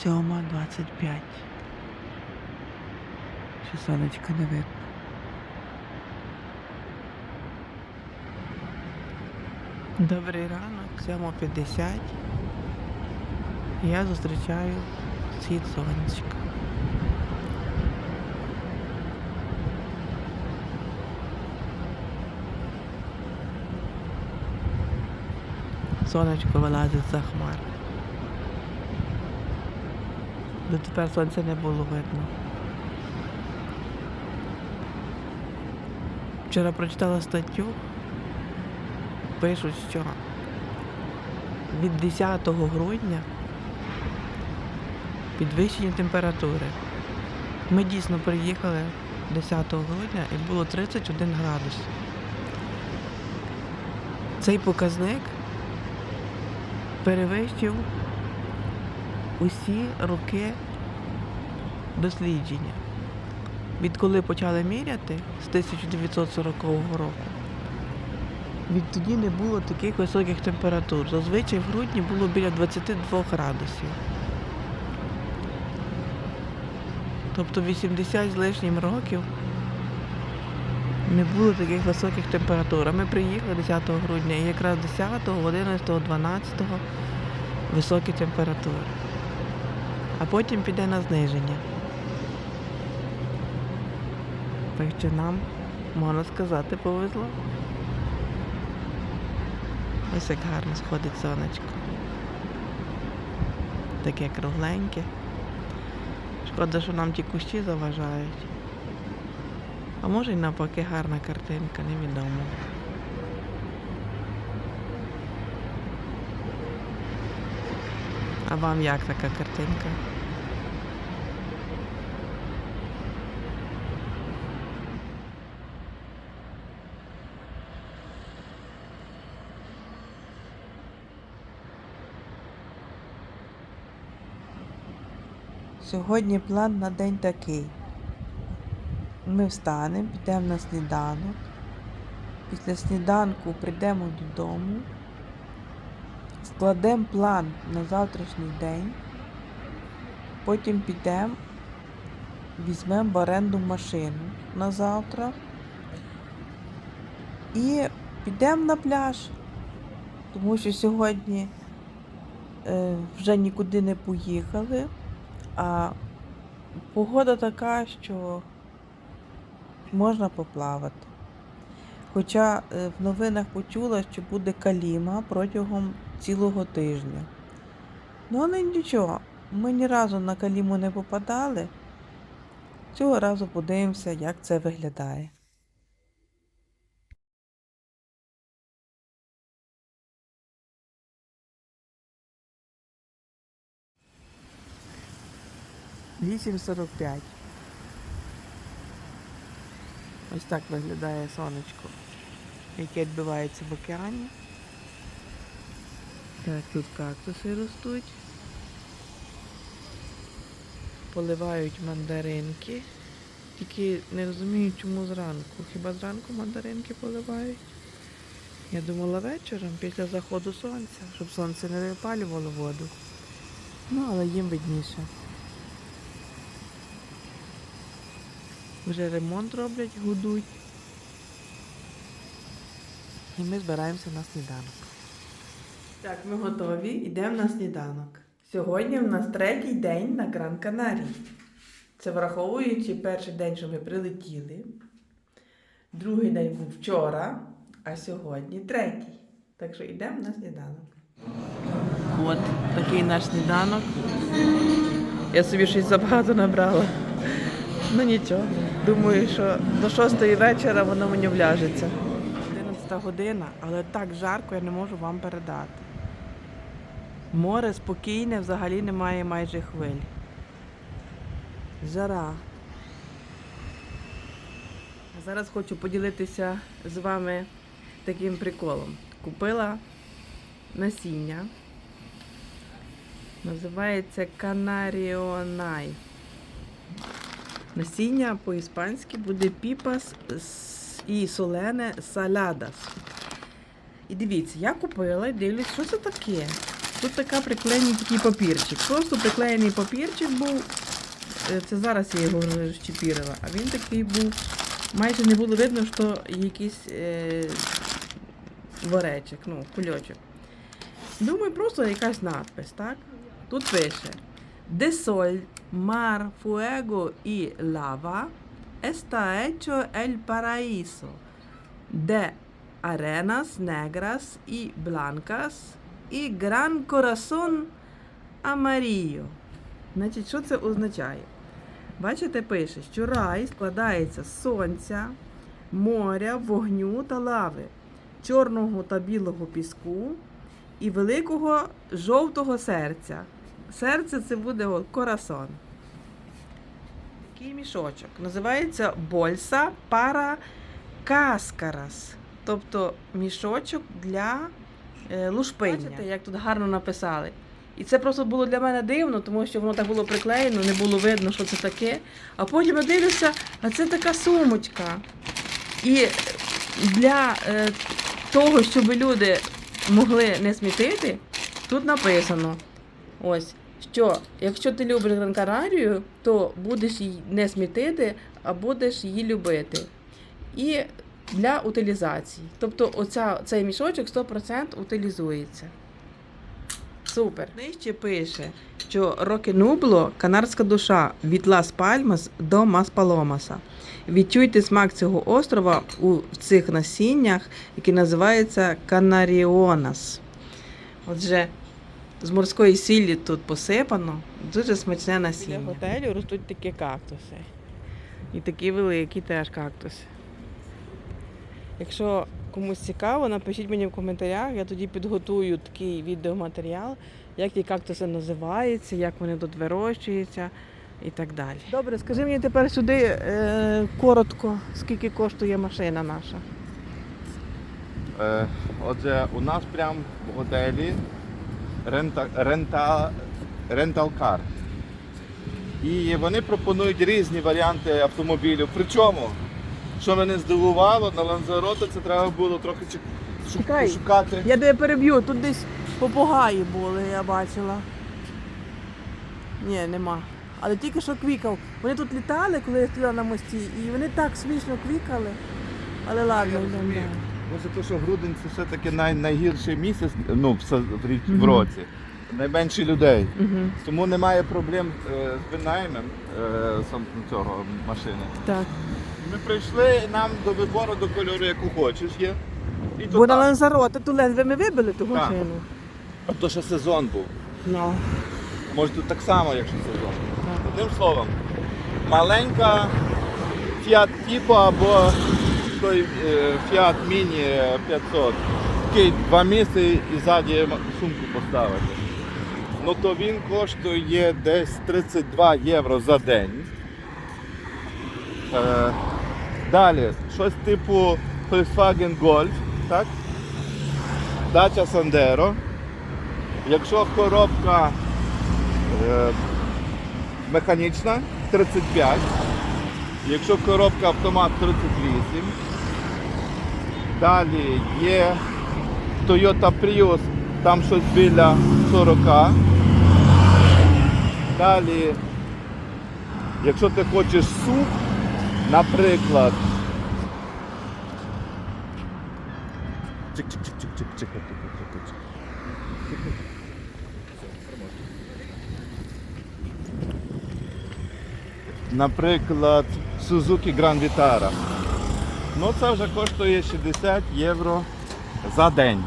Сьома двадцять п'ять. Ще сонечка не видно. Добрий ранок, 7.50. Я зустрічаю світ сонечка. Сонечко вилазить за хмар. Дотепер сонця не було видно. Вчора прочитала статтю, пишуть, що від 10 грудня підвищені температури. Ми дійсно приїхали 10 грудня і було 31 градус. Цей показник перевищив усі роки дослідження. Відколи почали міряти з 1940 року, відтоді не було таких високих температур. Зазвичай в грудні було біля 22 градусів. Тобто 80 з лишнім років не було таких високих температур. А ми приїхали 10 грудня і якраз 10, 11, 12 високі температури. А потім піде на зниження. Так що нам, можна сказати, повезло. Ось як гарно сходить сонечко. Таке кругленьке. Шкода, що нам ті кущі заважають. А може й навпаки гарна картинка, невідомо. А вам як така картинка? Сьогодні план на день такий. Ми встанемо, підемо на сніданок. Після сніданку прийдемо додому, складемо план на завтрашній день, потім підемо, візьмемо в оренду машину на завтра і підемо на пляж, тому що сьогодні е, вже нікуди не поїхали, а погода така, що можна поплавати. Хоча е, в новинах почула, що буде каліма протягом цілого тижня. Ну, але нічого, ми ні разу на каліму не попадали. Цього разу подивимося, як це виглядає. Вісім сорок п'ять. Ось так виглядає сонечко, яке відбивається в океані. Так, тут кактуси ростуть. Поливають мандаринки. Тільки не розумію, чому зранку. Хіба зранку мандаринки поливають? Я думала вечором, після заходу сонця, щоб сонце не випалювало воду. Ну, але їм видніше. Вже ремонт роблять, гудуть. І ми збираємося на сніданок. Так, ми готові, йдемо на сніданок. Сьогодні в нас третій день на Гран Канарії. Це враховуючи перший день, що ми прилетіли. Другий день був вчора, а сьогодні третій. Так що йдемо на сніданок. От такий наш сніданок. Я собі щось забагато набрала. Ну нічого. Думаю, що до шостої вечора воно мені вляжеться. 11 година, але так жарко, я не можу вам передати. Море спокійне, взагалі немає майже хвиль. Жара. Зараз хочу поділитися з вами таким приколом. Купила насіння. Називається Канаріонай. Насіння по-іспанськи буде піпас с- і солене салядас. І дивіться, я купила і дивлюсь, що це таке. Тут така приклеєний такий папірчик. Просто приклеєний папірчик був. Е, Це зараз я його розчепірила, а він такий був. Майже не було видно, що якийсь е, варечок, ну, кульочок. Думаю, просто якась надпис, так? Тут пише: sol, mar, fuego y lava está hecho el paraíso. De arenas negras y blancas y gran corazón amarillo. Значить, що це означає? Бачите, пише, що рай складається з сонця, моря, вогню та лави, чорного та білого піску і великого жовтого серця. Серце це буде корасон. Такий мішочок. Називається Больса пара каскарас. Тобто мішочок для е, лушпиння. Бачите, як тут гарно написали. І це просто було для мене дивно, тому що воно так було приклеєно, не було видно, що це таке. А потім я дивлюся, а це така сумочка. І для е, того, щоб люди могли не смітити, тут написано: ось, що якщо ти любиш гранкарарію, то будеш її не смітити, а будеш її любити. І для утилізації. Тобто оця, цей мішочок 100% утилізується. Супер. Нижче пише, що Рокенубло канарська душа від Лас Пальмас до Мас Паломаса. Відчуйте смак цього острова у цих насіннях, які називаються Канаріонас. Отже, з морської сіллі тут посипано, дуже смачне насіння. Біля готелю ростуть такі кактуси. І такі великі теж кактуси. Якщо комусь цікаво, напишіть мені в коментарях, я тоді підготую такий відеоматеріал, як ті кактуси називаються, як вони тут вирощуються і так далі. Добре, скажи мені тепер сюди е, коротко, скільки коштує машина наша. Е, Отже, у нас прямо в готелі рента, рента, рентал-кар. І вони пропонують різні варіанти автомобілів. Причому, що мене здивувало, на Ланзароте це треба було трохи чек- Чекай. шукати. Я тебе переб'ю, тут десь попугаї були, я бачила. Ні, нема. Але тільки що квікав. Вони тут літали, коли я стояла на мості, і вони так смішно квікали. Але ладно, Я розумію. Далі. Може, то, що грудень це все-таки най, найгірший місяць ну, в, в, в році. Найменше людей. Мгм. Тому немає проблем е, з винаймем е, сам цього машини. Так. Ми прийшли, нам до вибору до кольору, яку хочеш є. І то Бо на так. Ланзароте ту ледве ми вибили ту Так. машину. А то ще сезон був. Ну. Може тут так само, якщо сезон. Одним словом, маленька Fiat Tipo або той е, Fiat Mini 500. Такий два місця і ззаді сумку поставити. Ну то він коштує десь 32 євро за день. Е, далі, щось типу Volkswagen Golf, так? Dacia Sandero. Якщо коробка е, механічна 35. Якщо коробка автомат 38. Далі є Toyota Prius, там щось біля 40. Далі, якщо ти хочеш суп, наприклад. Наприклад, Suzuki Grand Vitara. Ну це вже коштує 60 євро за день.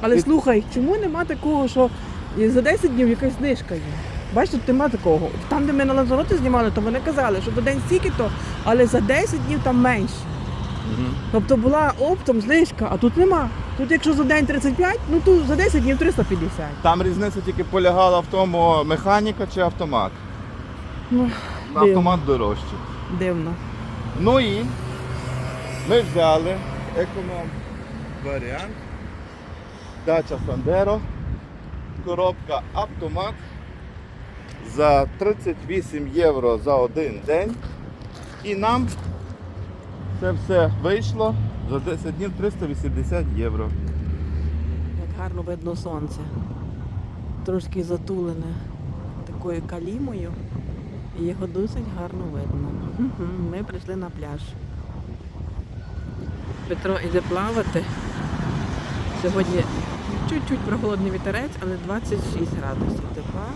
Але І- слухай, чому нема такого, що за 10 днів якась знижка є? Бачите, тут нема такого. Там, де ми на Ланзароті знімали, то вони казали, що за день стільки то, але за 10 днів там менше. Тобто була оптом знижка, а тут нема. Тут якщо за день 35, ну то за 10 днів 350. Там різниця тільки полягала в тому, механіка чи автомат. Ну, автомат дорожче. дивно. Ну і ми взяли економ варіант. Dacia Sandero. Коробка автомат за 38 євро за один день. І нам це все вийшло за 10 днів 380 євро. Як гарно видно сонце. трошки затулене такою калімою. Його досить гарно видно. Ми прийшли на пляж. Петро іде плавати. Сьогодні чуть-чуть прохолодний вітерець, але 26 градусів тепла.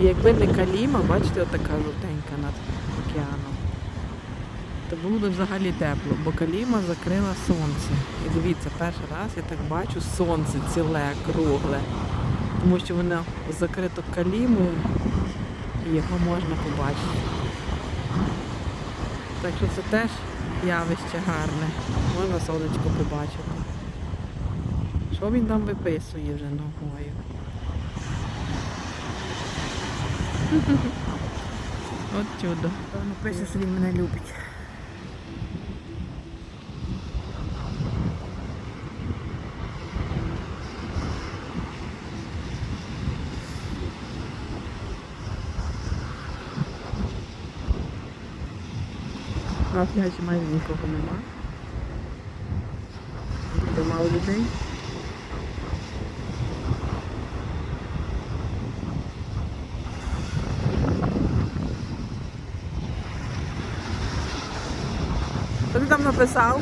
І якби не каліма, бачите, отака жовтенька над океаном, то було б взагалі тепло, бо каліма закрила сонце. І дивіться, перший раз я так бачу сонце ціле, кругле. Тому що воно закрито калімою і його можна побачити. Так що це теж явище гарне. Можна сонечко побачити. Що він там виписує вже ногою? От чудо. Певно, пише, що він мене любить. На пляжі майже нікого нема. Буде мало людей. Що ти там написав?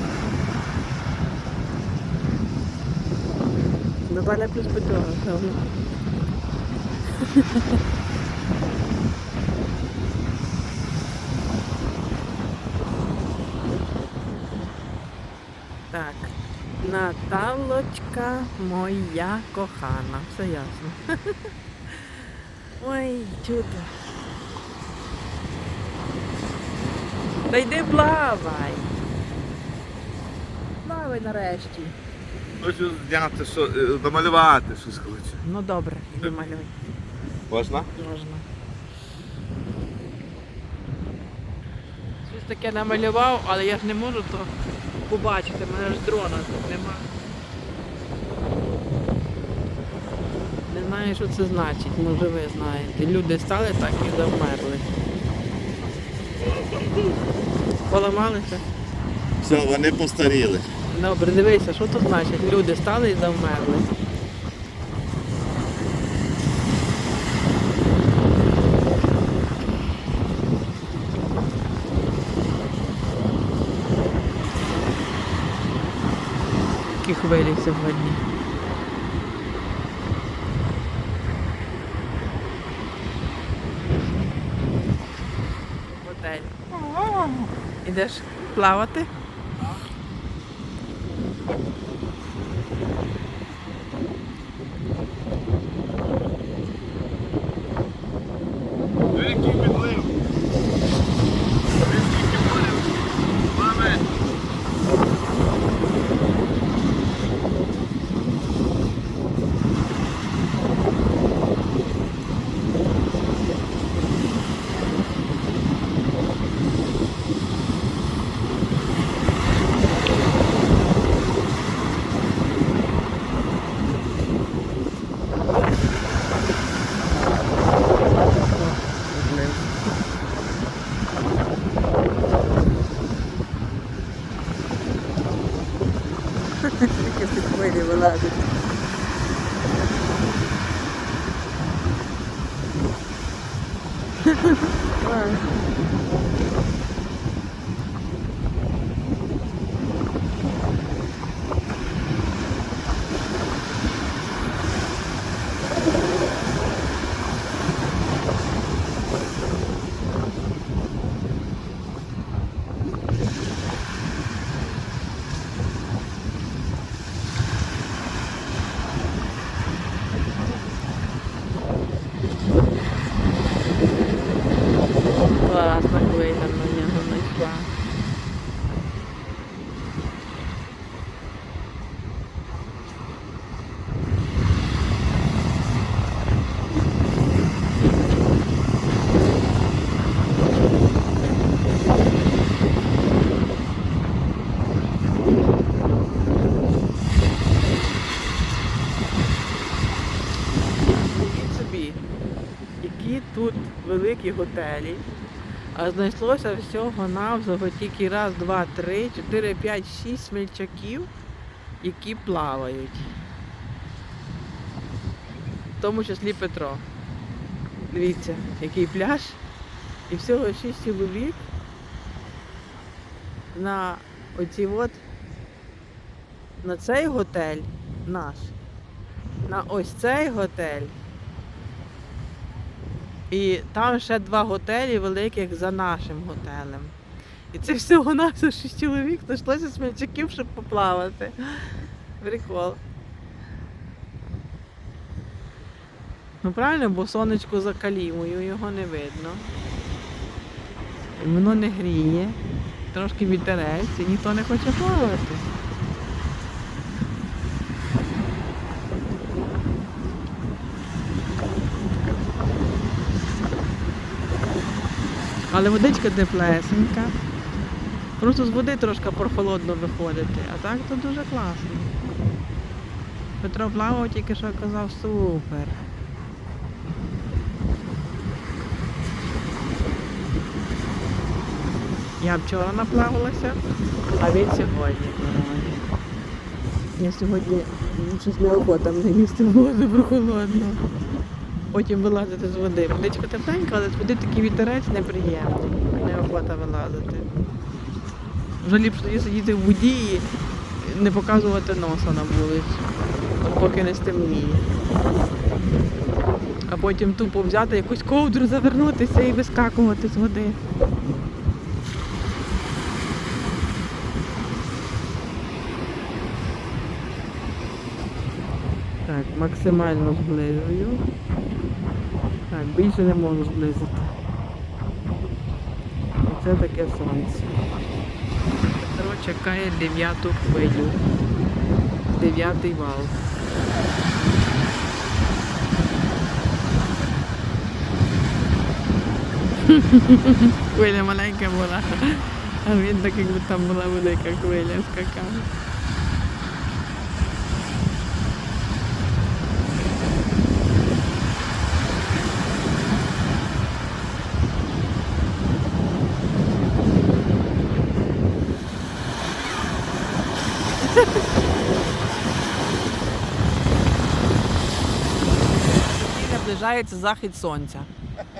Наталя плюс Петро, певно. Так. Наталочка моя кохана. Все ясно. Ой, чудо. Та йди плавай. Плавай нарешті. Хочу зняти, що, е, домалювати щось хочу. Ну добре, малюй. Можна? Можна. Щось таке намалював, але я ж не можу то побачити, в мене ж дрона тут нема. Не знаю, що це значить, може ви знаєте. Люди стали так і завмерли. Поламалися? Все, вони постаріли. Добре, дивися, що тут значить? Люди стали і завмерли. Які хвилі сьогодні. Готель. Ідеш плавати? Великий підлив. Великий підлив. Маме. Таке під хвилі вилазить. Класна хвиля на нього знайшла. Уявіть собі, які тут великі готелі. А знайшлося всього навзого тільки раз, два, три, чотири, п'ять, шість смельчаків, які плавають. в тому числі Петро. Дивіться, який пляж. І всього шість чоловік на оці от на цей готель наш. На ось цей готель. І там ще два готелі великих за нашим готелем. І це всього нашого шість чоловік знайшлося смельчаків, щоб поплавати. Прикол. Ну правильно, бо сонечко за калімою, його не видно. Воно не гріє, трошки вітерець і ніхто не хоче плавати. Але водичка теплесенька. Просто з води трошки прохолодно виходити, а так то дуже класно. Петро плавав тільки що казав супер. Я вчора наплавалася, а він сьогодні. Я сьогодні ну, щось неохота не їсти воду прохолодно. Потім вилазити з води. Водичка тепленька, але з води такий вітерець неприємний. Неохота вилазити. Вже ліпше тоді сидіти в воді і не показувати носа на вулицю, поки не стемніє. А потім тупо взяти якусь ковдру, завернутися і вискакувати з води. Так, максимально зближую. Більше не можу зблизити. Оце таке сонце. Петро чекає дев'яту хвилю. Дев'ятий вал. Хвиля маленька була, а він так якби там була велика хвиля скакав. І наближається захід сонця.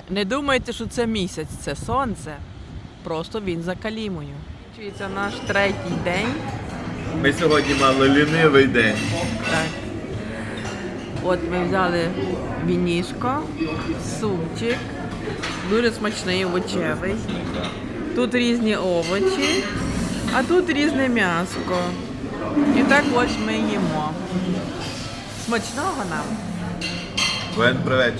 Не думайте, що це місяць, це сонце. Просто він за калімою. Це наш третій день. Ми сьогодні мали лінивий день. Так. От ми взяли вінішко, супчик, дуже смачний овочевий. Тут різні овочі, а тут різне м'яско. І так ось ми їмо. Смачного нам. To je preveč.